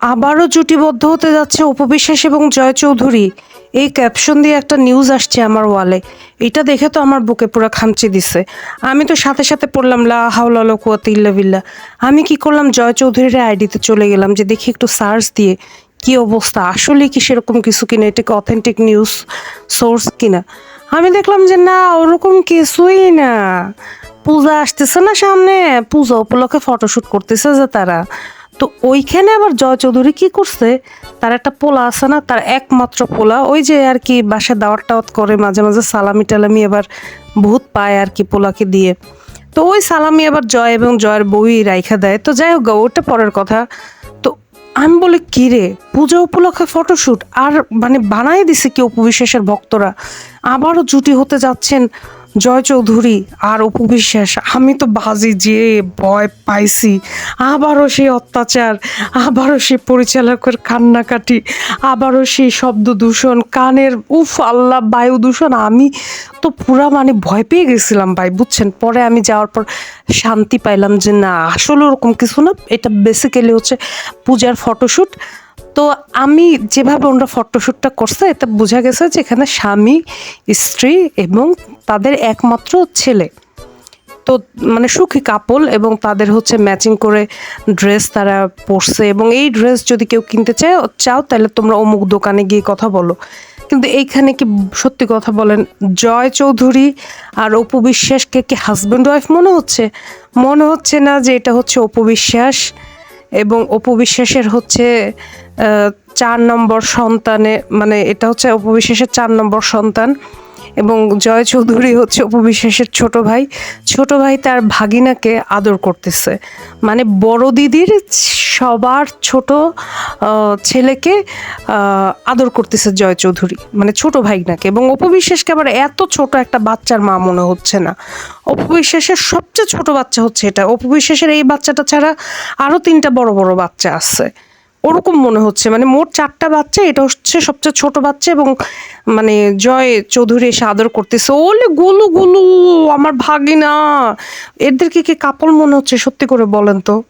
আবারও জুটিবদ্ধ হতে যাচ্ছে উপবিশ্বাস এবং জয় চৌধুরী। এই ক্যাপশন দিয়ে একটা নিউজ আসছে আমার ওয়ালে এটা দেখে তো আমার বুকে পুরো খামচি দিছে। আমি তো সাথে সাথে পড়লাম, লা হাওলা কুয়াতে বিল্লা আমি কি করলাম, জয় চৌধুরীর আইডিতে চলে গেলাম যে দেখি একটু সার্চ দিয়ে কি অবস্থা, আসলে কি সেরকম কিছু কিনা, এটা কি অথেন্টিক নিউজ সোর্স কিনা? আমি দেখলাম যে না, ওরকম কিছুই না। পূজা আসতেছে না সামনে। পূজা উপলক্ষে ফটোশ্যুট করতেছে যে তারা। তো ওইখানে আবার জয় চৌধুরী কি করছে? তার একটা পোলা আছে না, তার একমাত্র পোলা, ওই যে আর কি বাসায় দাওয়াত টাওয়াত করে, মাঝে মাঝে সালামি টালামি এবার ভূত পায় আর কি পোলাকে দিয়ে। তো ওই সালামি আবার জয় এবং জয়ের বই রাইখা দেয়। তো যাই হোক ওটা পরের কথা। তো আমি বলি, কি রে? পূজা উপলক্ষে ফটোশ্যুট আর মানে বানাই দিছে কি উপবিশ্বাসের ভক্তরা? আবারও জুটি হতে যাচ্ছেন জয় চৌধুরী আর উপবিশ্বাস আমি তো বাজি যে ভয় পাইছি। আবারও সেই অত্যাচার, আবারও সেই পরিচালকের কান্নাকাটি, আবারও সেই শব্দ দূষণ, কানের উফ আল্লাহ, বায়ু দূষণ। আমি তো পুরা মানে ভয় পেয়ে গেছিলাম ভাই, বুঝছেন? পরে আমি যাওয়ার পর শান্তি পাইলাম যে না, আসলে ওরকম কিছু না। এটা বেসিক্যালি হচ্ছে পূজার ফটোশ্যুট তো আমি যেভাবে ওনারা ফটোশ্যুটটা করছে এতে বোঝা গেছে যে এখানে স্বামী, স্ত্রী এবং তাদের একমাত্র ছেলে। তো মানে সুখী কাপল এবং তাদের হচ্ছে ম্যাচিং করে ড্রেস তারা পরছে এবং এই ড্রেস যদি কেউ কিনতে চায়, চাও তাহলে তোমরা অমুক দোকানে গিয়ে কথা বলো। কিন্তু এইখানে কি সত্যি কথা বলেন, জয় চৌধুরী আর অপু বিশ্বাসকে কি হাজব্যান্ড ওয়াইফ মনে হচ্ছে? মনে হচ্ছে না যে এটা হচ্ছে অপু বিশ্বাস। এবং অপবিশ্বাসের হচ্ছে চার নম্বর সন্তানে মানে এটা হচ্ছে অপবিশ্বাসের চার নম্বর সন্তান। এবং জয় চৌধুরী হচ্ছে উপবিশ্বাসের ছোট ভাই। ছোট ভাই তার ভাগিনাকে আদর করতেছে। মানে বড় দিদির সবার ছোট ছেলেকে আদর করতেছে জয় চৌধুরী মানে ছোট ভাগিনাকে। এবং উপবিশ্বাসকে আবার এত ছোট একটা বাচ্চার মা মনে হচ্ছে না। অপবিশ্বাসের সবচেয়ে ছোট বাচ্চা হচ্ছে এটা। অপবিশ্বাসের এই বাচ্চাটা ছাড়া আরও তিনটা বড় বড় বাচ্চা আছে। ওরকম মনে হচ্ছে। মানে মোট চারটা বাচ্চা, এটা হচ্ছে সবচেয়ে ছোট বাচ্চা এবং মানে জয় চৌধুরী এসে আদর করতেছে। ওলে গুলু গুলু, আমার ভাগিনা। এদেরকে কি কাপড় মনে হচ্ছে সত্যি করে বলেন তো?